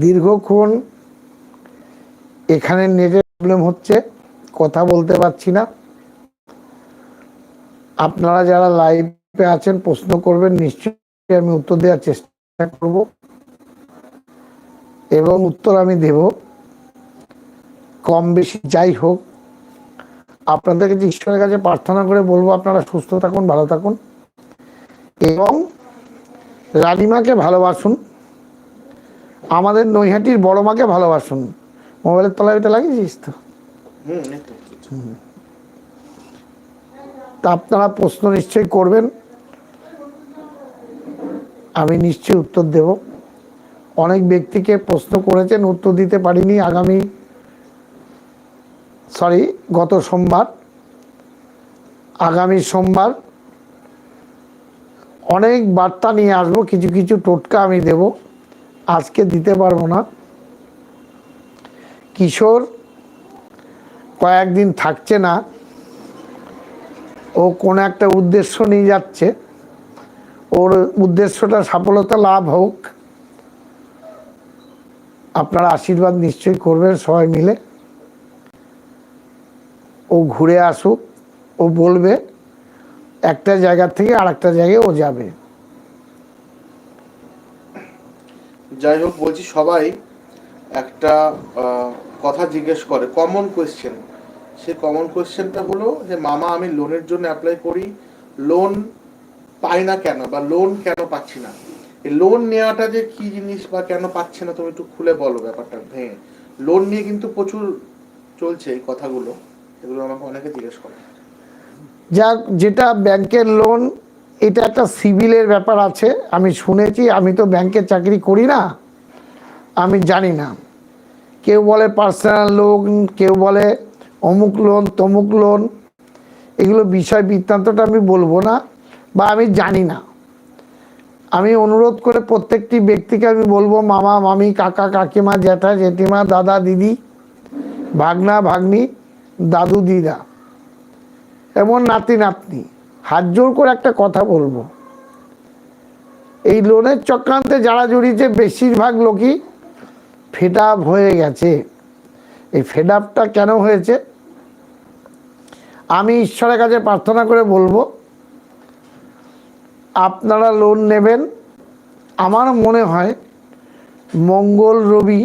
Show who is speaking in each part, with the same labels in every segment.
Speaker 1: দীর্ঘক্ষণ এখানে নেটের প্রবলেম হচ্ছে, কথা বলতে পারছি না। আপনারা যারা লাইভে আছেন, প্রশ্ন করবেন, নিশ্চয়ই আমি উত্তর দেওয়ার চেষ্টা করব। এবং উত্তর আমি দেব। কম বেশি যাই হোক আপনাদের কাছে ঈশ্বরের কাছে প্রার্থনা করে বলব, আপনারা সুস্থ থাকুন, ভালো থাকুন। এবং রানিমাকে ভালোবাসুন। আমাদের নৈহাটির বড় মাকে ভালোবাসুন। মোবাইলের তলায় ওইটা লাগিয়েছিস তো।
Speaker 2: তা
Speaker 1: আপনারা প্রশ্ন নিশ্চয়ই করবেন। আমি নিশ্চয়ই উত্তর দেব। অনেক ব্যক্তিকে প্রশ্ন করেছেন উত্তর দিতে পারিনি আগামী সরি গত সোমবার আগামী সোমবার। অনেক বার্তা নিয়ে আসব কিছু কিছু টোটকা আমি দেব। আজকে দিতে পারব না। কিশোর কয়েকদিন থাকছে না। ও কোনো একটা উদ্দেশ্য নিয়ে যাচ্ছে। ওর উদ্দেশ্যটা, সফলতা লাভ হোক। আপনারা আশীর্বাদ নিশ্চয়ই করবেন সবাই মিলে। ও ঘুরে আসুক, ও বলবে একটা জায়গা থেকে আর একটা জায়গায় ও যাবে।
Speaker 2: যাই হোক, বলছি সবাই একটা কথা জিজ্ঞেস করে। কমন কোয়েশ্চেন সে কমন কোয়েশ্চেনটা হলো যে, মামা, আমি লোনের জন্য অ্যাপ্লাই করি। লোন পাই না কেন বা লোন কেন পাচ্ছি না? এই লোন নেওয়াটা যে কি জিনিস বা কেন পাচ্ছে না, তুমি একটু খুলে বলো ব্যাপারটা। ভেঙে লোন নিয়ে কিন্তু প্রচুর চলছে এই কথাগুলো। এগুলো আমাকে অনেকে জিজ্ঞেস করে।
Speaker 1: যা যেটা ব্যাংকের লোন এটা একটা সিভিলের ব্যাপার আছে। আমি শুনেছি, আমি তো ব্যাংকে চাকরি করি না, আমি জানি না। কেউ বলে পার্সোনাল লোন, কেউ বলে অমুক লোন, তমুক লোন, এগুলো বিষয় বৃত্তান্তটা আমি বলব না বা আমি জানি না। আমি অনুরোধ করে প্রত্যেকটি ব্যক্তিকে আমি বলব, মামা, মামি, কাকা, কাকিমা, জ্যাঠা, জেঠিমা, দাদা, দিদি, ভাগনা, ভাগ্নি, দাদু, দিদা, এমন নাতি নাতনি হাত জোর করে একটা কথা বলব। এই লোনের চক্রান্তে যারা জড়িয়েছে, বেশিরভাগ লোকই ফেড আপ হয়ে গেছে। এই ফেড আপটা কেন হয়েছে? আমি ঈশ্বরের কাছে প্রার্থনা করে বলব, আপনারা লোন নেবেন। আমার মনে হয় মঙ্গল রবি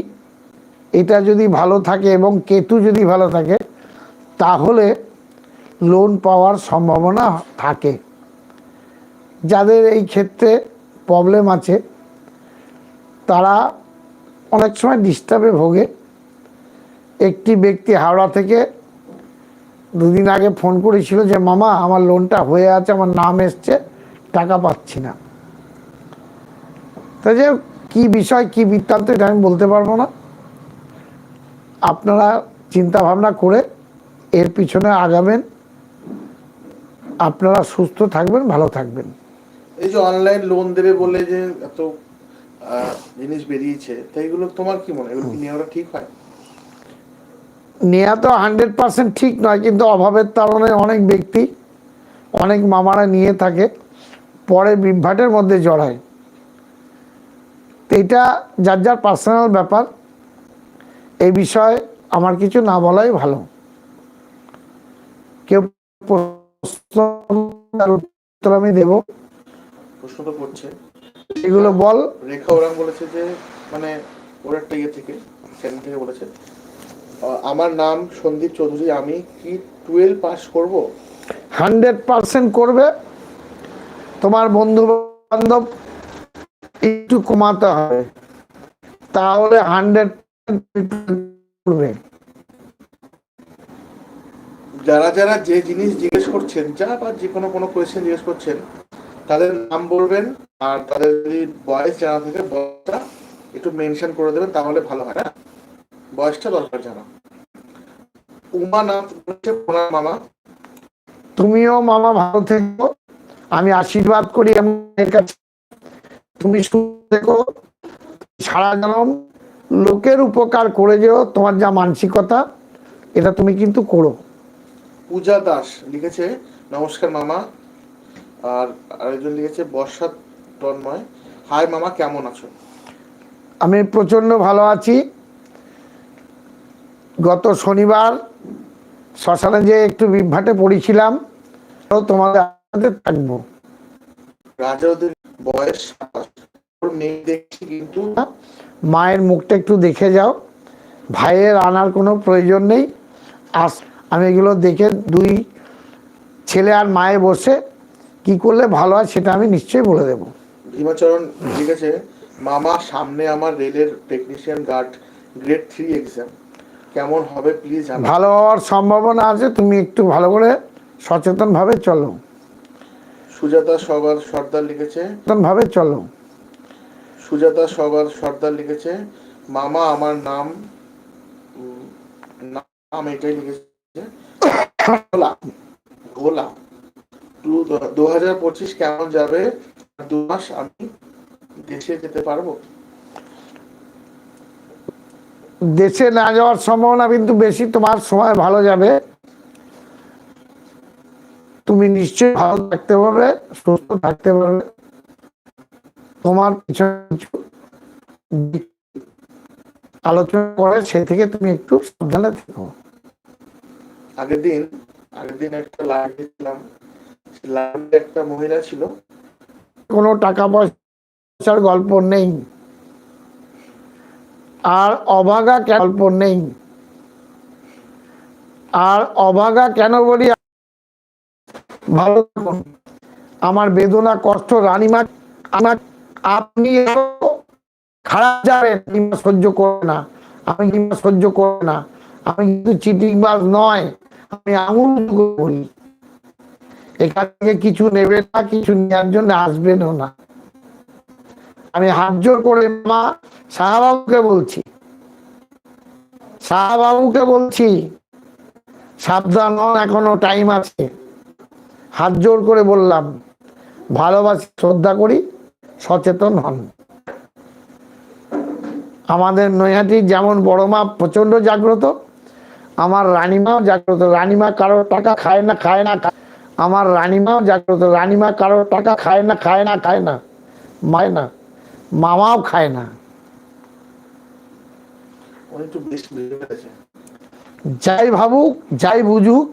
Speaker 1: এটা যদি ভালো থাকে এবং কেতু যদি ভালো থাকে, তাহলে লোন পাওয়ার সম্ভাবনা থাকে। যাদের এই ক্ষেত্রে প্রবলেম আছে, তারা অনেক সময় ডিস্টার্বে ভোগে। একটি ব্যক্তি হাওড়া থেকে দুদিন আগে ফোন করেছিল যে, মামা, আমার লোনটা হয়ে আছে, আমার নাম এসছে, টাকা পাচ্ছি না। তা যে কী বিষয়, কী বৃত্তান্ত, এটা আমি বলতে পারব না। আপনারা চিন্তা ভাবনা করে এর পিছনে আগাবেন। আপনারা সুস্থ থাকবেন ভালো থাকবেন।
Speaker 2: এই যে অনলাইন লোন দেবে বলে যে এত জিনিস বেরিয়েছে তো এগুলো তোমার কি মনে হয়? এগুলো নেওয়াটা ঠিক হয়?
Speaker 1: নেওয়া তো হান্ড্রেড পার্সেন্ট ঠিক নয় কিন্তু অভাবের কারণে অনেক ব্যক্তি অনেক মামারা নিয়ে থাকে পরে বিভ্রাটের মধ্যে জড়ায়। এটা যার যার পার্সোনাল ব্যাপার এই বিষয়ে আমার কিছু না বলাই ভালো। কেউ উত্তর আমি দেবো।
Speaker 2: প্রশ্ন তো করছে
Speaker 1: এগুলো বল।
Speaker 2: রেখা বলেছে যে মানে ওর একটা ইয়ে থেকে চ্যানেল থেকে বলেছে। আমার নাম সন্দীপ চৌধুরী আমি কি টুয়েলভ পাস করব?
Speaker 1: হান্ড্রেড পার্সেন্ট করবে। তোমার বন্ধু বান্ধব একটু কমাতে হবে। তাহলে হান্ড্রেড করবে।
Speaker 2: যারা যারা যে জিনিস জিজ্ঞেস করছেন, যা বা যে কোনো কোনো কোয়েশ্চেন জিজ্ঞেস করছেন, তাদের নাম বলবেন আর তাদের যদি বয়স জানা থাকে বয়সটা একটু মেনশন করে দেবেন, তাহলে ভালো হয় না বয়সটা দরকার জানা উমা নাম বলেছে ওনার মামা।
Speaker 1: তুমিও মামা ভালো থেকো। আমি আশীর্বাদ করি এর কাছে। তুমি থেকো। সারা জনম লোকের উপকার করে যেও, তোমার যা মানসিকতা, এটা তুমি কিন্তু করো।
Speaker 2: পূজা দাস লিখেছে নমস্কার মামা। আর আরেকজন লিখেছে বর্ষা তন্ময়। হাই মামা কেমন আছো?
Speaker 1: আমি প্রচণ্ড ভালো আছি। গত শনিবার শ্মশানে যে একটু বিভ্রাটে পড়েছিলাম তোমাদের থাকব।
Speaker 2: রাজাউদ্দিন বয়স। দেখছি কিন্তু।
Speaker 1: মায়ের মুখটা একটু দেখে যাও। ভাইয়ের আনার কোনো প্রয়োজন নেই। আস আমি এগুলো দেখে দুই ছেলে আর মায়ে বসে কি করলে ভালো হয় সেটা আমি নিশ্চয়ই বলে দেবো।
Speaker 2: ভীমাচরণ আছে? মামা সামনে আমার রেলের technician guard grade three exam কেমন হবে প্লিজ
Speaker 1: ভালো হওয়ার সম্ভাবনা আছে তুমি একটু ভালো করে সচেতনভাবে চলো।
Speaker 2: সুজাতা সবার সর্দার লিখেছে।
Speaker 1: সচেতনভাবে চলো।
Speaker 2: সুজাতা সবার সর্দার লিখেছে। মামা আমার নাম নাম এটাই লিখেছে। ঘোলা ঘোলা দু হাজার পঁচিশ কেমন যাবে? দু মাস আমি দেশে যেতে পারব?
Speaker 1: দেশে না যাওয়ার সম্ভাবনা কিন্তু বেশি, তোমার সময় ভালো যাবে। তুমি নিশ্চয়ই ভালো থাকতে পারবে, সুস্থ থাকতে পারবে। তোমার কিছু আলোচনা করে, সে থেকে তুমি একটু সাবধানে থেকো।
Speaker 2: আগের দিন আগের দিন একটা লাইভ দিয়েছিলাম লাইভে একটা মহিলা ছিল।
Speaker 1: কোনো টাকা পয়সার গল্প নেই। আর অভাগা কেন গল্প নেই। আর অভাগা কেন বলি? ভালো থাকুন। আমার বেদনা, কষ্ট, রানীমা আমার আপনি খারাপ যাবেন সহ্য করে না। আমি সহ্য করে না। আমি কিন্তু চিটিংবাজ নয়। আমি করে। বলি এখান থেকে কিছু নেবে না, কিছু নেওয়ার জন্য আসবেনও না। আমি হাত জোর করে মা শাহবাবুকে বলছি শাহবাবুকে বলছি, সাবধান হন, এখনও টাইম আছে। হাত জোর করে বললাম, ভালোবাসি, শ্রদ্ধা করি, সচেতন হন। আমাদের নৈহাটির যেমন বড় মা প্রচণ্ড জাগ্রত আমার রানীমাও জাগ্রত রানীমা কারোর টাকা খায় না খায় না আমার রানীমাও জাগ্রত রানীমা কারোর টাকা খায় না খায় না খায় না মায় না মামাও খায় না। যাই ভাবুক যাই বুঝুক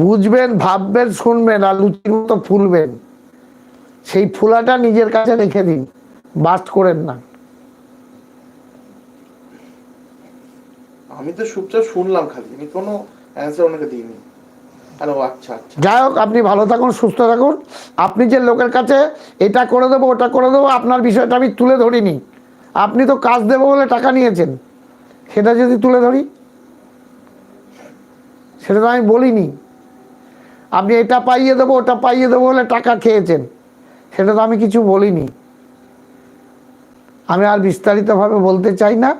Speaker 1: বুঝবেন ভাববেন শুনবেন আর লুচির মতো ফুলবেন। সেই ফুলাটা নিজের কাছে রেখে দিন বাস্ট করেন না।
Speaker 2: আমি তো চুপচাপ শুনলাম খালি, আমি কোনো অ্যান্সার ওনাকে দিইনি। আচ্ছা আচ্ছা।
Speaker 1: যাই হোক, আপনি ভালো থাকুন, সুস্থ থাকুন। আপনি যে লোকের কাছে এটা করে দেবো, ওটা করে দেবো, আপনার বিষয়টা আমি তুলে ধরিনি। আপনি তো কাজ দেবো বলে টাকা নিয়েছেন। সেটা যদি তুলে ধরি, সেটা তো আমি বলিনি। আপনি এটা পাইয়ে দেবো, ওটা পাইয়ে দেবো বলে টাকা খেয়েছেন। সেটা তো আমি কিছু বলিনি। আমি আর বিস্তারিতভাবে বলতে চাই না।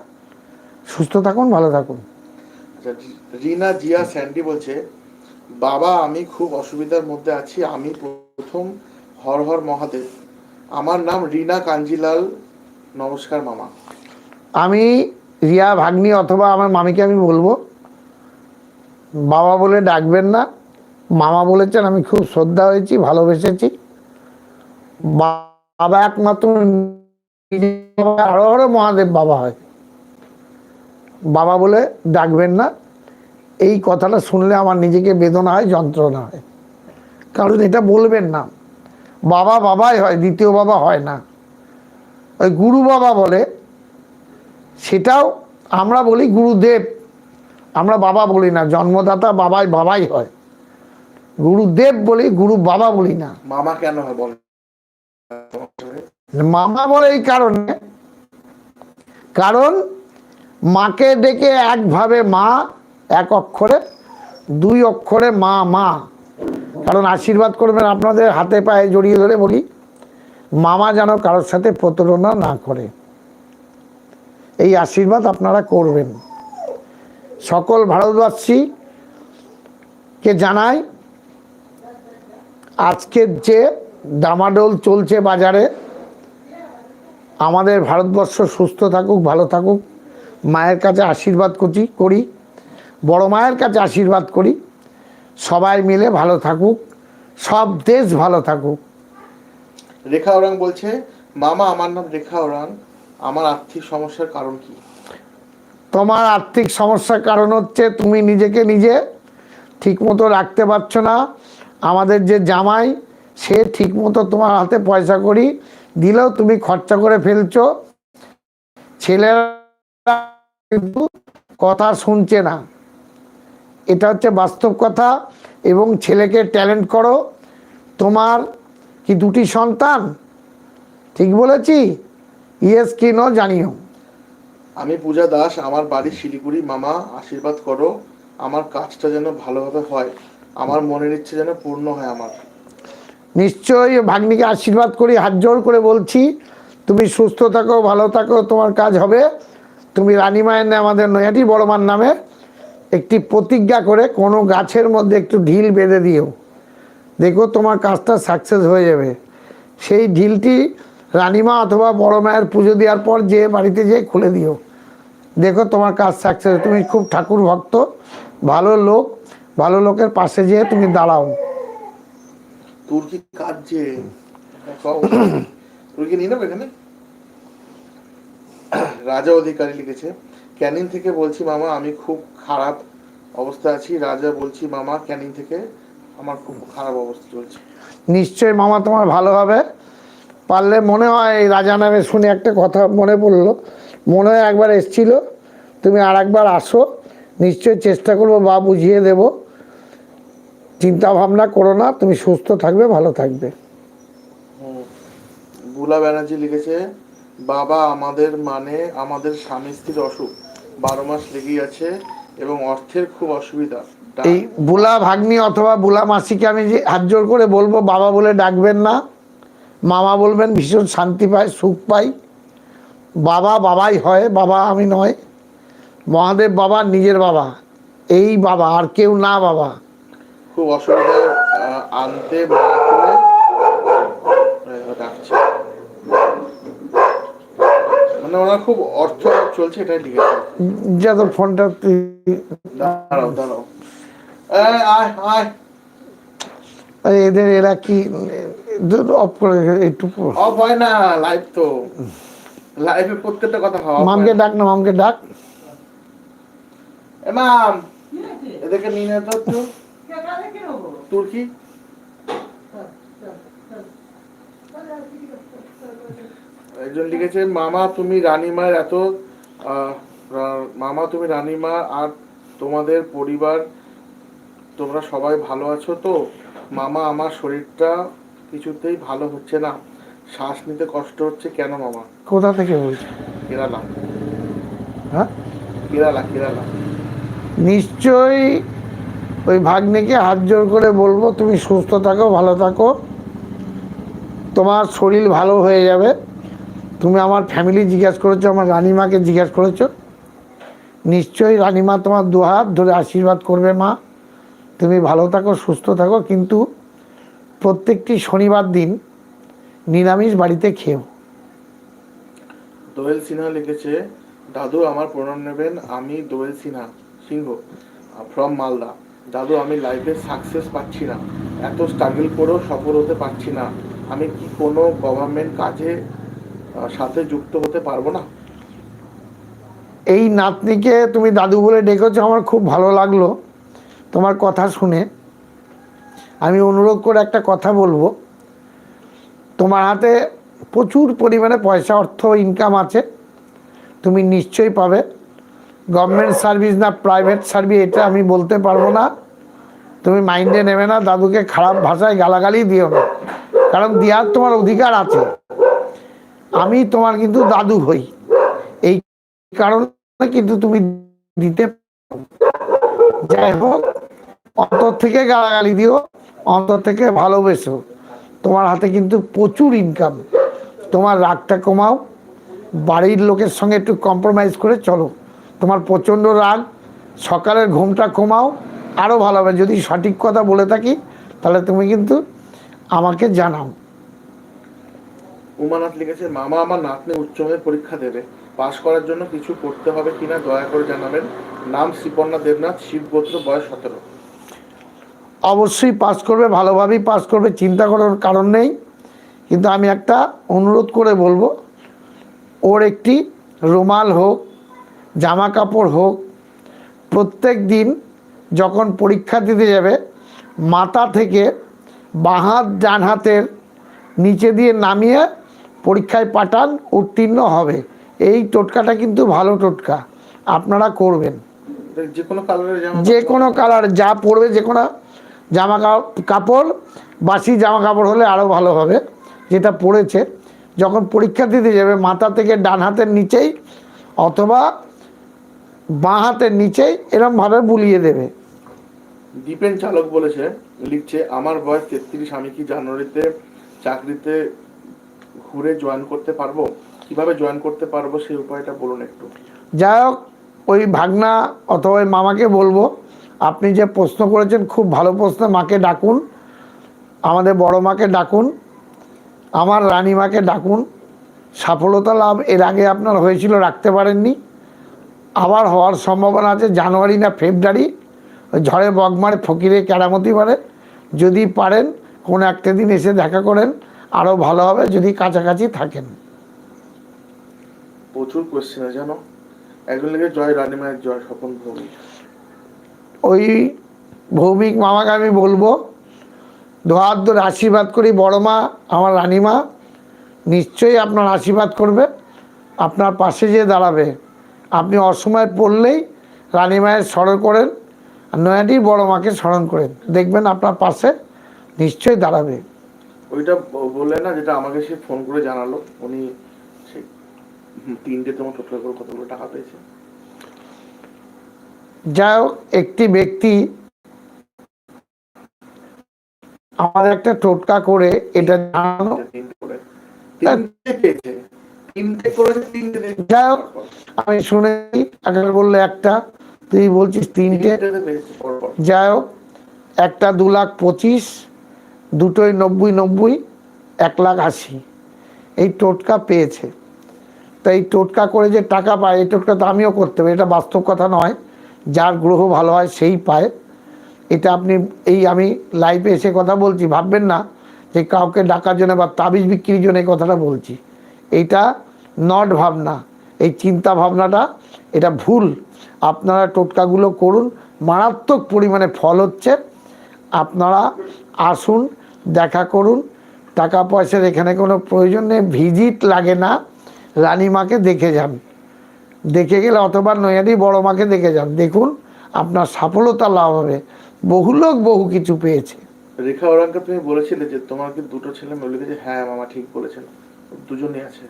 Speaker 1: সুস্থ থাকুন ভালো থাকুন।
Speaker 2: আচ্ছা, রিনা জিয়া স্যান্ডি বলছে বাবা আমি খুব অসুবিধার মধ্যে আছি। আমি প্রথম হর হর মহাদেব। আমার নাম রিনা কাঞ্জিলাল। নমস্কার মামা।
Speaker 1: আমি রিয়া ভাগ্নি অথবা আমার মামিকে আমি বলব বাবা বলে ডাকবেন না। মামা বলেছেন আমি খুব শ্রদ্ধা হয়েছি ভালোবেসেছি। বাবা একমাত্র আরও আরও মহাদেব বাবা হয়। বাবা বলে ডাকবেন না। এই কথাটা শুনলে আমার নিজেকে বেদনা হয় যন্ত্রণা হয়। কারণ এটা বলবেন না। বাবা বাবাই হয় দ্বিতীয় বাবা হয় না। ওই গুরু বাবা বলে সেটাও আমরা বলি গুরুদেব। আমরা বাবা বলি না জন্মদাতা বাবাই বাবাই হয়। গুরুদেব বলি গুরু বাবা বলি না।
Speaker 2: মামা কেন হয় বল?
Speaker 1: মামা বলে এই কারণে কারণ মাকে ডেকে একভাবে মা, এক অক্ষরে, দুই অক্ষরে মা মা। কারণ আশীর্বাদ করবেন আপনাদের হাতে পায়ে জড়িয়ে ধরে বলি, মামা যেন কারোর সাথে প্রতারণা না করে। এই আশীর্বাদ আপনারা করবেন। সকল ভারতবাসীকে জানাই, আজকের যে ডামাডোল চলছে বাজারে, আমাদের ভারতবর্ষ সুস্থ থাকুক, ভালো থাকুক। মায়ের কাছে আশীর্বাদ করছি করি। বড় মায়ের কাছে আশীর্বাদ করি। সবাই মিলে ভালো থাকুক। সব দেশ ভালো থাকুক।
Speaker 2: রেখা ওরাং বলছে মামা আমার নাম রেখা ওরাং। আমার আর্থিক সমস্যার কারণ কি?
Speaker 1: তোমার আর্থিক সমস্যার কারণ হচ্ছে তুমি নিজেকে নিজে ঠিকমতো রাখতে পারছ না। আমাদের যে জামাই সে ঠিকমতো তোমার হাতে পয়সা করি। দিলেও তুমি খরচা করে ফেলছো। ছেলেরা কিন্তু কথা শুনছে না। এটা হচ্ছে বাস্তব কথা এবং ছেলেকে ট্যালেন্ট করো। তোমার কি দুটি সন্তান? ঠিক বলেছি? ইয়েস কি নো জানিও।
Speaker 2: আমি পূজা দাস আমার বাড়ি শিলিগুড়ি মামা আশীর্বাদ করো। আমার কাজটা যেন ভালোভাবে হয় আমার মনের ইচ্ছে যেন পূর্ণ হয় আমার।
Speaker 1: নিশ্চয়ই ভাগ্নিকে আশীর্বাদ করি হাত জোর করে বলছি তুমি সুস্থ থাকো ভালো থাকো তোমার কাজ হবে। তুমি রানীমায়ের নামে, আমাদের নৈহাটি বড়মার নামে একটি প্রতিজ্ঞা করে কোনো গাছের মধ্যে একটু ঢিল বেঁধে দিও। দেখো তোমার কাজটা সাকসেস হয়ে যাবে। সেই ঢিলটি রানীমা অথবা বড় মায়ের পুজো দেওয়ার পর যে বাড়িতে যেয়ে খুলে দিও। দেখো তোমার কাজ সাকসেস তুমি খুব ঠাকুর ভক্ত, ভালো লোক, ভালো লোকের পাশে যেয়ে তুমি দাঁড়াও।
Speaker 2: তোর কি কাজ যে তোর কি নিয়ে নেবে এখানে? রাজা অধিকারী লিখেছে ক্যানিং থেকে বলছি মামা আমি খুব খারাপ অবস্থায় আছি। রাজা বলছি মামা ক্যানিং থেকে আমার খুব খারাপ অবস্থা চলছে।
Speaker 1: নিশ্চয়ই মামা তোমার ভালো হবে। পারলে মনে হয় এই রাজা নামে শুনে একটা কথা মনে পড়ল। মনে হয় একবার এসছিল। তুমি আর একবার আসো। নিশ্চয়ই চেষ্টা করব বা বুঝিয়ে দেব। চিন্তা ভাবনা করো না তুমি সুস্থ থাকবে ভালো থাকবে।
Speaker 2: বুলা ব্যানার্জি লিখেছে বাবা আমাদের মানে আমাদের স্বামী স্ত্রীর অসুখ। বারো মাস লেগেই আছে এবং অর্থের খুব অসুবিধা।
Speaker 1: এই বুলা ভাগ্নি অথবা বুলা মাসিকে আমি যে হাত জোর করে বলব বাবা বলে ডাকবেন না। মামা বলবেন ভীষণ শান্তি পায় সুখ পাই। বাবা বাবাই হয় বাবা আমি নয়। মহাদেব বাবা নিজের বাবা। এই বাবা আর কেউ না বাবা।
Speaker 2: খুব অসুবিধা আনতে না করে আহ, ডাকছে মানে ওনার খুব অর্থ চলছে এটাই লিখেছে
Speaker 1: যা তো ফোনটা তুই
Speaker 2: দাঁড়াও দাঁড়াও। আয় আয়।
Speaker 1: এদের এরা কি অফ করে একটু
Speaker 2: অফ হয় না লাইভ তো। লাইভে প্রত্যেকটা কথা ভাবা
Speaker 1: মামকে ডাক না মামকে ডাক।
Speaker 2: এ মাম। এদেরকে নিয়ে নে তো তুর্কি? একজন লিখেছে মামা তুমি রানীমার এত মামা তুমি রানীমা আর তোমাদের পরিবার তোমরা সবাই ভালো আছো তো? মামা আমার শরীরটা কিছুতেই ভালো হচ্ছে না। শ্বাস নিতে কষ্ট হচ্ছে কেন মামা?
Speaker 1: কোথা থেকে বলছি?
Speaker 2: কেরালা।
Speaker 1: হ্যাঁ?
Speaker 2: কেরালা কেরালা।
Speaker 1: নিশ্চয়ই ওই ভাগ্নিকে হাত জোর করে বলব তুমি সুস্থ থাকো ভালো থাকো। তোমার শরীর ভালো হয়ে যাবে। তুমি আমার ফ্যামিলি জিজ্ঞাসা করেছ, আমার রানিমাকে জিজ্ঞাসা করেছ? নিশ্চয়ই রানিমা তোমার দুহাত ধরে আশীর্বাদ করবে, মা। তুমি ভালো থাকো, সুস্থ থাকো, কিন্তু প্রত্যেকটি শনিবার দিন নিরামিষ বাড়িতে খেও
Speaker 2: দোয়েল সিনহা লিখেছে, দাদু, আমার প্রণাম নেবেন, আমি দোয়েল সিনহা সিংহ ফ্রম মালদা। দাদু, আমি লাইফে সাকসেস পাচ্ছি না। এত স্ট্রাগল করেও সফল হতে পারছি না। আমি কি কোনো গভর্নমেন্ট কাজে সাথে যুক্ত হতে পারব না।
Speaker 1: এই নাতনিকে তুমি দাদু বলে ডেকেছো, আমার খুব ভালো লাগল তোমার কথা শুনে। আমি অনুরোধ করে একটা কথা বলব। তোমার হাতে প্রচুর পরিমাণে পয়সা, অর্থ ইনকাম আছে। তুমি নিশ্চয়ই পাবে। গভর্নমেন্ট সার্ভিস না প্রাইভেট সার্ভিস এটা আমি বলতে পারব না। তুমি মাইন্ডে নেবে না, দাদুকে খারাপ ভাষায় গালাগালি দিও না। কারণ দেওয়ার তোমার অধিকার আছে। আমি তোমার কিন্তু দাদু হই। এই কারণে কিন্তু তুমি দিতে। যাই হোক, অন্তর থেকে গালাগালি দিও, অন্তর থেকে ভালোবেসো। তোমার হাতে কিন্তু প্রচুর ইনকাম তোমার রাগটা কমাও। বাড়ির লোকের সঙ্গে একটু কম্প্রোমাইজ করে চলো। তোমার প্রচণ্ড রাগ, সকালের ঘুমটা কমাও আরও ভালো হবে। যদি সঠিক কথা বলে থাকি, তাহলে তুমি কিন্তু আমাকে জানাও।
Speaker 2: উমানাথ লিখেছে, মামা আমার নাতনি উচ্চ মাধ্যমিক পরীক্ষা দেবে। পাশ করার জন্য কিছু করতে হবে কিনা দয়া করে জানাবেন। নাম শ্রীপর্ণা দেবনাথ শিবগোত্র বয়স সতেরো।
Speaker 1: অবশ্যই পাস করবে, ভালোভাবেই পাস করবে, চিন্তা করার কারণ নেই। কিন্তু আমি একটা অনুরোধ করে বলব, ওর একটি রুমাল হোক জামা কাপড় হোক, প্রত্যেক দিন যখন পরীক্ষা দিতে যাবে, মাথা থেকে বাঁ হাত, ডান হাতের নিচে দিয়ে নামিয়ে পরীক্ষায় পাঠান উত্তীর্ণ হবে। এই টোটকাটা কিন্তু ভালো টোটকা। আপনারা করবেন।
Speaker 2: যে কোনো কালারের
Speaker 1: যে কোনো কালার যা পরবে যে কোনো জামা কাপড় বাসি জামা কাপড় হলে আরও ভালো হবে যেটা পরেছে। যখন পরীক্ষা দিতে যাবে মাথা থেকে ডান হাতের নিচেই অথবা বাঁ হাতের নিচেই এরমভাবে বুলিয়ে দেবে।
Speaker 2: দীপেন চালক বলেছে লিখছে আমার বয়স তেত্রিশ আমি কি জানুয়ারিতে চাকরিতে ঘুরে জয়েন করতে পারব? কীভাবে জয়েন করতে পারব? সেই উপায়টা বলুন একটু।
Speaker 1: যাই হোক, ওই ভাগনা অথবা ওই মামাকে বলব, আপনি যে প্রশ্ন করেছেন, খুব ভালো প্রশ্ন, মাকে ডাকুন। আমাদের বড় মাকে ডাকুন। আমার রানীমাকে ডাকুন। সফলতা লাভ এর আগে আপনার হয়েছিল, রাখতে পারেননি। আবার হওয়ার সম্ভাবনা আছে, জানুয়ারি না ফেব্রুয়ারি ঝড়ে বগমারে ফকিরে কেরামতি পারে যদি পারেন, কোনো একটা দিন এসে দেখা করেন। আরও ভালো হবে যদি কাছাকাছি থাকেন।
Speaker 2: প্রচুর কোয়েশ্চেন জানো? একজন লিখে জয় রানীমায়ের জয় স্বপন ভৌমিক।
Speaker 1: ওই ভৌমিক মামাকে আমি বলব দোহাত ধরে আশীর্বাদ করি বড় মা আমার রানীমা নিশ্চয়ই আপনার আশীর্বাদ করবে আপনার পাশে যে দাঁড়াবে। আপনি অসময় পড়লেই রানীমায়ের স্মরণ করেন আর নয়াটি বড় মাকে স্মরণ করেন। দেখবেন আপনার পাশে নিশ্চয়ই দাঁড়াবে।
Speaker 2: ওইটা বললেন না যেটা আমাকে সে ফোন করে জানালো। উনি হুম, তিনটে তোমার টোটাল করে কতগুলো টাকা পেয়েছে।
Speaker 1: যাই হোক একটি ব্যক্তি আমাদের একটা টোটকা করে এটা জানানো যাই হোক আমি শুনেছি একবার বললে একটা তুই বলছিস তিনটে। যাই হোক একটা দু লাখ পঁচিশ। দুটোই নব্বই নব্বই, এক লাখ আশি। এই টোটকা পেয়েছে। তো এই টোটকা করে যে টাকা পায়, এই টোটকা তো আমিও করতে পারি, এটা বাস্তব কথা নয়। যার গ্রহ ভালো হয় সেই পায়। এটা আপনি, এই আমি লাইভে এসে কথা বলছি, ভাববেন না যে কাউকে ডাকার জন্য বা তাবিজ বিক্রির জন্য এই কথাটা বলছি। এইটা নট ভাবনা। এই চিন্তা ভাবনাটা, এটা ভুল। আপনারা টোটকাগুলো করুন, মারাত্মক পরিমাণে ফল হচ্ছে। আপনারা আসুন দেখা করুন। টাকা পয়সার এখানে কোনো প্রয়োজন নেই, ভিজিট লাগে না রানীমাকে দেখে যান। দেখে গেলে অথবা নৈয়াদি বড় মাকে দেখে যান। দেখুন, আপনার সফলতা লাভ হবে। বহু লোক বহু কিছু পেয়েছে।
Speaker 2: রেখা ওরাঙ্কে, তুমি বলেছিলে যে তোমার কি দুটো ছেলে মেয়ে লিখেছে হ্যাঁ মামা ঠিক বলেছেন। দুজনই আছে।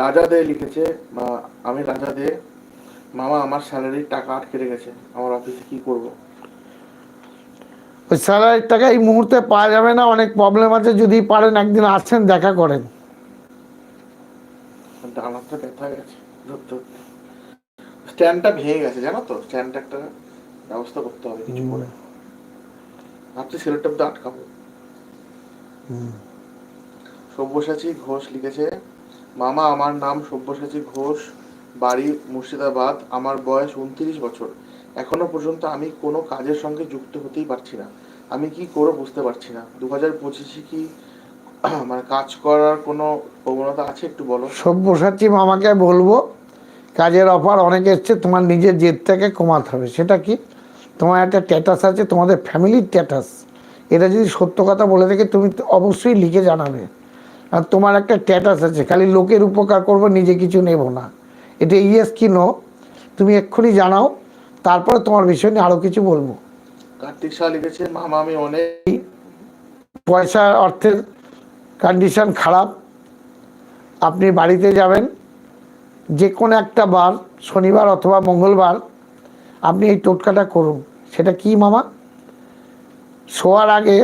Speaker 2: রাজা দে লিখেছে আমি রাজা দে, মামা আমার স্যালারির টাকা আটকে রেখেছে। আমার অফিসে কি করব?
Speaker 1: ওই স্যালারির টাকা এই মুহূর্তে পাওয়া যাবে না অনেক প্রবলেম আছে যদি পারেন একদিন আসেন দেখা করেন।
Speaker 2: ডানাটা ব্যথা গেছে স্ট্যান্ডটা ভেঙে গেছে জানো তো? স্ট্যান্ডটা একটা ব্যবস্থা করতে হবে কিছু করে। ভাবছি সেলোটেপ দিয়ে আটকাবো। সব্যসাচী ঘোষ লিখেছে মামা আমার নাম সব্যসাচী ঘোষ বাড়ি মুর্শিদাবাদ আমার বয়স উনত্রিশ বছর। এখনও পর্যন্ত আমি কোনো কাজের সঙ্গে যুক্ত হতেই পারছি না। আমি কি করব বুঝতে পারছি না। দু হাজার পঁচিশে কি মানে কাজ করার কোনো প্রবণতা আছে একটু বলো?
Speaker 1: সব্যসাচী মামাকে বলব, কাজের অফার অনেক এসছে, তোমার নিজের জেদটাকে কমাতে হবে। সেটা কি? তোমার একটা স্ট্যাটাস আছে, তোমাদের ফ্যামিলির স্ট্যাটাস এটা যদি সত্য কথা বলে থাকে, তুমি অবশ্যই লিখে জানাবে। আর তোমার একটা স্ট্যাটাস আছে, খালি লোকের উপকার করব, নিজে কিছু নেব না। এটা ইয়েস কি নো? তুমি এক্ষুনি জানাও, তারপরে তোমার বিষয় নিয়ে আরও কিছু বলব।
Speaker 2: কার্তিক শাহ লিখেছে মামা, আমি অনেক
Speaker 1: পয়সা অর্থের কন্ডিশন খারাপ। আপনি বাড়িতে যাবেন যে কোনো একটা বার, শনিবার অথবা মঙ্গলবার আপনি এই টোটকাটা করুন। সেটা কি, মামা? শোয়ার আগে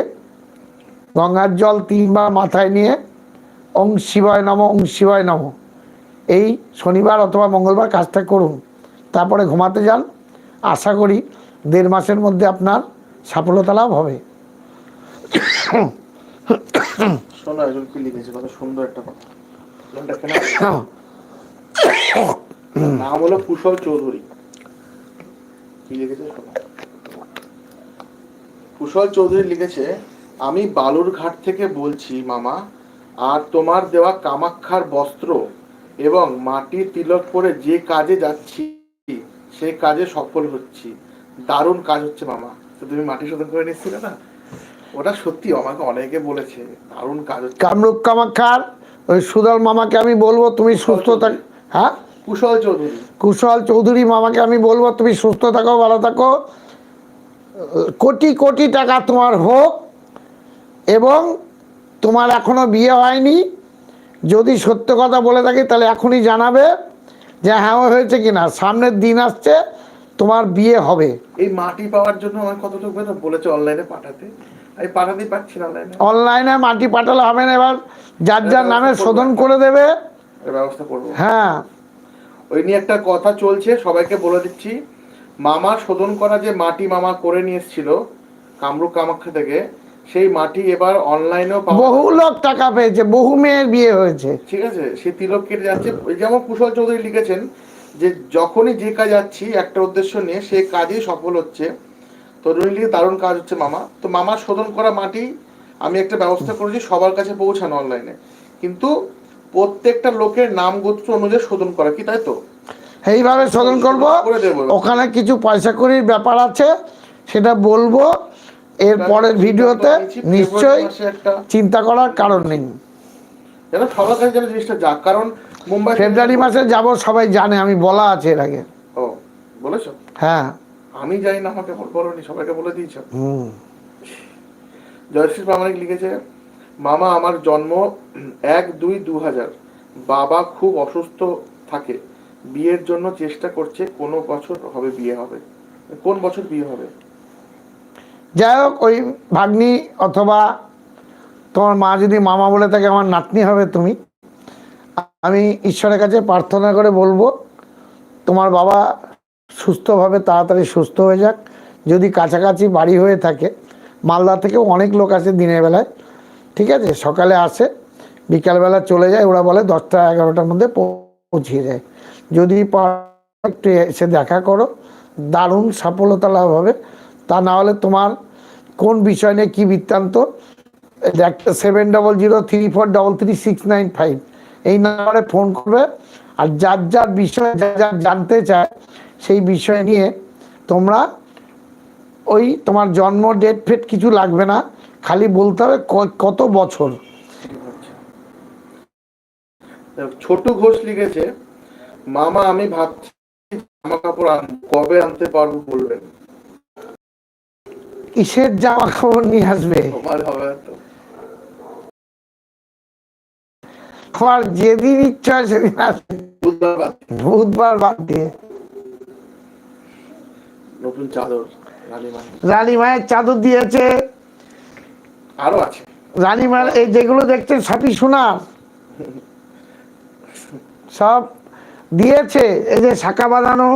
Speaker 1: গঙ্গার জল তিনবার মাথায় নিয়ে ওং শিবায় নম, ওং শিবায় নম। এই শনিবার অথবা মঙ্গলবার কাজটা করুন। তারপরে ঘুমাতে যান। আশা করি দেড় মাসের মধ্যে আপনার সফলতা লাভ হবে।
Speaker 2: কুশল চৌধুরী। লিখেছে আমি বালুরঘাট থেকে বলছি, মামা, আর তোমার দেওয়া কামাক্ষার বস্ত্র এবং মাটির তিলক পরে যে কাজে যাচ্ছি সেই কাজে সফল হচ্ছি। দারুণ কাজ হচ্ছে মামা। তো তুমি মাটি শোধন করে নিচ্ছিলে না? ওটা সত্যি আমাকে অনেকে বলেছে দারুণ কাজ হচ্ছে।
Speaker 1: কামরূপ কামাখ্যার ওই সুদল মামাকে আমি বলব তুমি সুস্থ থাক হ্যাঁ?
Speaker 2: কুশল চৌধুরী।
Speaker 1: কুশল চৌধুরী মামাকে আমি বলব তুমি সুস্থ থাকো ভালো থাকো। কোটি কোটি টাকা তোমার হোক এবং তোমার এখনও বিয়ে হয়নি। যদি সত্য কথা বলে থাকি তাহলে এখনই জানাবে যে হ্যাঁ হয়েছে কিনা। সামনের দিন আসছে তোমার বিয়ে হবে।
Speaker 2: এই মাটি পাওয়ার জন্য আমার কতটুকু বলেছে অনলাইনে পাঠাতে? আমি পাঠাতেই পারছি না অনলাইনে
Speaker 1: অনলাইনে মাটি পাঠালে হবে না এবার। যার যার নামে শোধন করে দেবে।
Speaker 2: ব্যবস্থা করব।
Speaker 1: হ্যাঁ।
Speaker 2: ওই নিয়ে একটা কথা চলছে সবাইকে বলে দিচ্ছি। মামা শোধন করা যে মাটি মামা করে নিয়ে এসেছিল কামরূপ কামাখ্যা থেকে সেই মাটি এবার অনলাইনেও
Speaker 1: বহু লোক টাকা পেয়েছে বহু মেয়ের বিয়ে হয়েছে।
Speaker 2: ঠিক আছে? সে তিলক কেটে যাচ্ছে। যেমন কুশল চৌধুরী লিখেছেন যে যখনই যে কাজ যাচ্ছি একটা উদ্দেশ্য নিয়ে সেই কাজেই সফল হচ্ছে। তো উনি দারুণ কাজ হচ্ছে মামা। তো মামা শোধন করা মাটি আমি একটা ব্যবস্থা করেছি সবার কাছে পৌঁছানো অনলাইনে কিন্তু প্রত্যেকটা লোকের নাম গোত্র অনুযায়ী শোধন করা কি তাই তো?
Speaker 1: এইভাবে শোধন করব। ওখানে কিছু পয়সা কড়ির ব্যাপার আছে সেটা বলব। এর পরের ভিডিওতে নিশ্চয়ই
Speaker 2: একটা
Speaker 1: চিন্তা করার কারণ নেই।
Speaker 2: যেন সবার কাছে যেন জিনিসটা যাক। কারণ মুম্বাই?
Speaker 1: ফেব্রুয়ারি মাসে যাব সবাই জানে আমি বলা আছে এর আগে।
Speaker 2: ও বলেছ?
Speaker 1: হ্যাঁ।
Speaker 2: আমি জানি না আমাকে বলনি সবাইকে বলে দিয়েছ।
Speaker 1: হুম।
Speaker 2: জয়শ্রী প্রামাণিক লিখেছে মামা আমার জন্ম এক দুই দু হাজার। বাবা খুব অসুস্থ থাকে। বিয়ের জন্য চেষ্টা করছে কোনো বছর হবে বিয়ে হবে। কোন বছর বিয়ে হবে?
Speaker 1: যাই হোক ওই ভাগ্নি অথবা তোমার মা যদি মামা বলে থাকে আমার নাতনি হবে তুমি। আমি ঈশ্বরের কাছে প্রার্থনা করে বলব, তোমার বাবা সুস্থভাবে তাড়াতাড়ি সুস্থ হয়ে যাক। যদি কাছাকাছি বাড়ি হয়ে থাকে, মালদা থেকেও অনেক লোক আসে দিনের বেলায়, ঠিক আছে? সকালে আসে, বিকালবেলা চলে যায়, ওরা বলে দশটা এগারোটার মধ্যে পৌঁছিয়ে যায় যদি একটু এসে দেখা করো, দারুণ সফলতা লাভ হবে তা না হলে তোমার কোন বিষয় নিয়ে কী বৃত্তান্ত? Seven double zero three four double three six nine five এই নাম্বারে ফোন করবে আর যার যার বিষয়ে যা যা জানতে চায় সেই বিষয় নিয়ে তোমরা ওই তোমার জন্ম ডেট ফেট কিছু লাগবে না। খালি বলতে হবে কত বছর।
Speaker 2: ছোট ঘোষ লিখেছে মামা আমি ভাবছি জামা কাপড় কবে আনতে পারব বলবেন
Speaker 1: কিসের জামা কাপড় নিয়ে আসবে?
Speaker 2: হবে তো।
Speaker 1: তোমার যেদিন ইচ্ছা হয় সেদিন আসবে।
Speaker 2: বুধবার বাদ।
Speaker 1: দিয়ে।
Speaker 2: নতুন চাদর
Speaker 1: রানী মায়ের। চাদর দিয়েছে।
Speaker 2: আরও আছে।
Speaker 1: রানীমার এই যেগুলো দেখছেন সবই সোনার। সব দিয়েছে। এই যে শাখা বাঁধানো।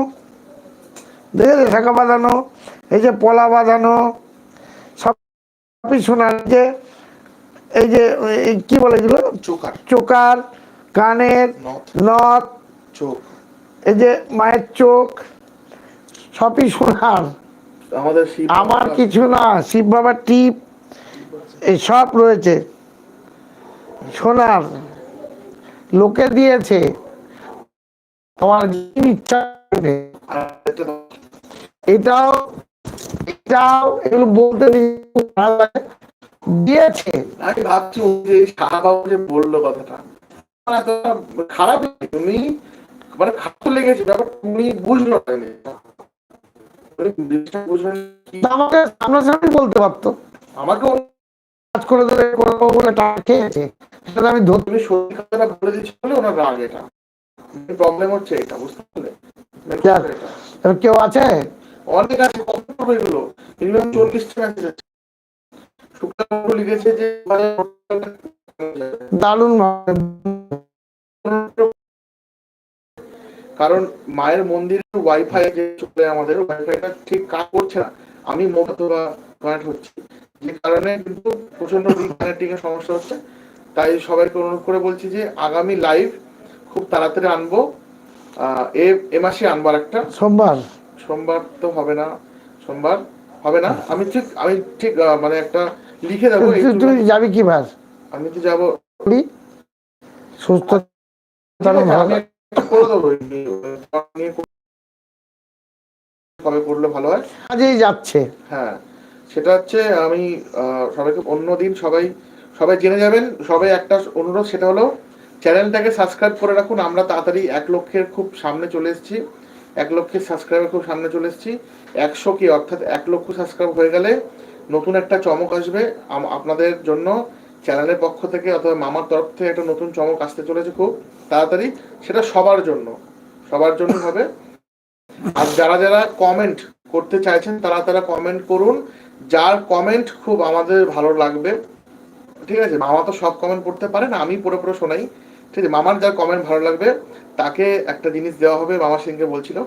Speaker 1: দেখেছে শাখা বাঁধানো। এই যে পলা বাঁধানো। সব সবই সোনার। যে এই যে কি বলে এগুলো?
Speaker 2: চোকার।
Speaker 1: চোকার কানের
Speaker 2: নথ। চোখ।
Speaker 1: এই যে মায়ের চোখ। সবই সোনার।
Speaker 2: আমাদের
Speaker 1: আমার কিছু। না শিব বাবার টিপ। এই সব রয়েছে। সোনার। লোকে দিয়েছে। তোমার ইচ্ছা এটাও এটাও এগুলো বলতে। দিয়েছে।
Speaker 2: আমি ভাবছি যে যে বলল কথাটা। খারাপ তুমি মানে খারাপ লেগেছে ব্যাপার তুমি বুঝলো না
Speaker 1: আমাকে সামনাসামনি বলতে পারতো।
Speaker 2: আমাকে
Speaker 1: কাজ করে দেবে করব বলে টাকা খেয়েছে। সেটা আমি ধরতে
Speaker 2: সত্যি কথাটা বলে দিচ্ছি বলে ওনার রাগ এটা। প্রবলেম হচ্ছে এটা বুঝতে পারলে?
Speaker 1: কেউ আছে?
Speaker 2: অনেক আছে কত করবে এগুলো? মিনিমাম চল্লিশটা মেসেজ আছে। শুক্রবাবু লিখেছে যে মানে
Speaker 1: দারুণ
Speaker 2: কারণ মায়ের মন্দিরের ওয়াইফাই যে চলে আমাদের ওয়াইফাইটা ঠিক কাজ করছে না। আমি মোবাইল বা কানেক্ট হচ্ছি। যে কারণে কিন্তু প্রচণ্ড কানেক্টিং এর সমস্যা হচ্ছে। তাই সবাইকে অনুরোধ করে বলছি যে আগামী লাইভ খুব তাড়াতাড়ি আনব। এ এ মাসে আনবার একটা।
Speaker 1: সোমবার।
Speaker 2: সোমবার তো হবে না। সোমবার হবে না। আমি ঠিক আমি ঠিক মানে একটা লিখে দেবো
Speaker 1: তুই- যাবি কি ভার
Speaker 2: আমি তো যাব।
Speaker 1: সুস্থ
Speaker 2: কবে করলে ভালো হয়?
Speaker 1: কাজেই যাচ্ছে।
Speaker 2: হ্যাঁ সেটা হচ্ছে আমি সবাইকে অন্য দিন সবাই সবাই জেনে যাবেন সবাই একটা অনুরোধ সেটা হলো চ্যানেলটাকে সাবস্ক্রাইব করে রাখুন। আমরা তাড়াতাড়ি এক লক্ষের খুব সামনে চলে এসেছি। এক লক্ষের সাবস্ক্রাইবার খুব সামনে চলে এসেছি। একশো কি অর্থাৎ এক লক্ষ সাবস্ক্রাইব হয়ে গেলে নতুন একটা চমক আসবে। আপনাদের জন্য চ্যানেলের পক্ষ থেকে অথবা মামার তরফ থেকে একটা নতুন চমক আসতে চলেছে খুব তাড়াতাড়ি, সেটা সবার জন্য। সবার জন্য হবে। আর যারা যারা কমেন্ট করতে চাইছেন, তারা তারা কমেন্ট করুন। যার কমেন্ট খুব আমাদের ভালো লাগবে। ঠিক আছে? মামা তো সব কমেন্ট পড়তে পারে না, আমি পড়ে পড়ে শোনাই। ঠিক আছে? মামার যার কমেন্ট ভালো লাগবে, তাকে একটা জিনিস দেওয়া হবে, মামা সিংকে বলছিল।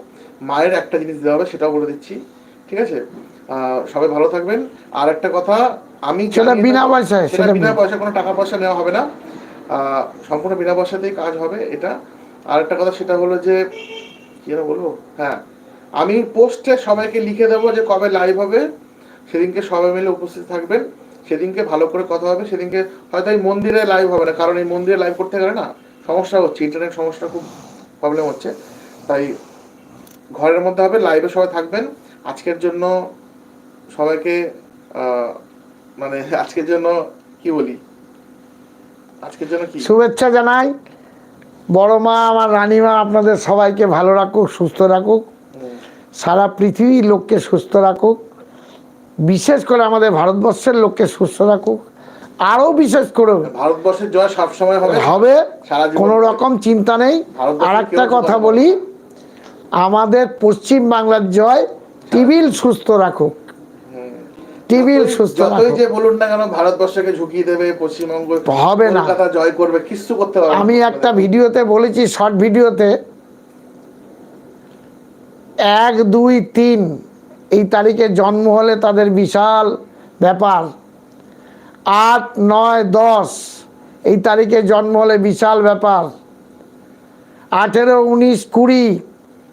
Speaker 2: মায়ের একটা জিনিস দেওয়া হবে, সেটাও বলে দিচ্ছি। ঠিক আছে? আহ, সবাই ভালো থাকবেন। আর একটা কথা আমি
Speaker 1: সেটা বিনা পয়সায়,
Speaker 2: সেটা বিনা পয়সা কোনো টাকা পয়সা নেওয়া হবে না। সম্পূর্ণ বিনা পয়সাতেই কাজ হবে এটা। আর একটা কথা সেটা হলো যে কি বলব? হ্যাঁ আমি পোস্টে সবাইকে লিখে দেবো যে কবে লাইভ হবে। সেদিনকে সবাই মিলে উপস্থিত থাকবেন। সেদিনকে ভালো করে কথা হবে। সেদিনকে হয়তো এই মন্দিরে লাইভ হবে না কারণ এই মন্দিরে লাইভ করতে গেলে না সমস্যা হচ্ছে ইন্টারনেট সমস্যা খুব প্রবলেম হচ্ছে। তাই ঘরের মধ্যে হবে লাইভে সবাই থাকবেন। আজকের জন্য সবাইকে মানে আজকের জন্য কি বলি? আজকের জন্য কি?
Speaker 1: শুভেচ্ছা জানাই। বড় মা আমার রানীমা আপনাদের সবাইকে ভালো রাখুক সুস্থ রাখুক। সারা পৃথিবীর লোককে সুস্থ রাখুক। বিশেষ করে আমাদের ভারতবর্ষের লোককে সুস্থ রাখুক। আরও বিশেষ করে
Speaker 2: ভারতবর্ষের জয় সবসময় হবে।
Speaker 1: হবে।
Speaker 2: সারা
Speaker 1: কোনো রকম চিন্তা নেই। আর একটা কথা বলি আমাদের পশ্চিম বাংলার জয় টিবিল সুস্থ রাখুক।
Speaker 2: হুম।
Speaker 1: টিবিল সুস্থ
Speaker 2: যতই যে বলুন না কেন ভারতবর্ষকে ঝুঁকিয়ে দেবে পশ্চিমবঙ্গ
Speaker 1: হবে না।
Speaker 2: কলকাতা জয় করবে কিচ্ছু করতে পারবে
Speaker 1: আমি একটা ভিডিওতে বলেছি শর্ট ভিডিওতে। এক দুই তিন এই তারিখে জন্ম হলে তাদের বিশাল ব্যাপার। আট নয় দশ এই তারিখে জন্ম হলে বিশাল ব্যাপার। আঠেরো উনিশ কুড়ি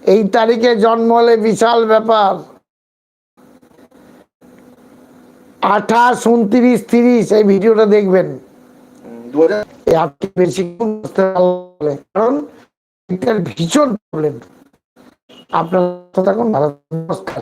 Speaker 1: এই তারিখে জন্ম হলে বিশাল ব্যাপার। আঠাশ উনত্রিশ তিরিশ এই ভিডিওটা দেখবেন। আপনি বেশিক্ষণ কারণ ভীষণ প্রবলেম আপনার থাকুন ভালো নমস্কার।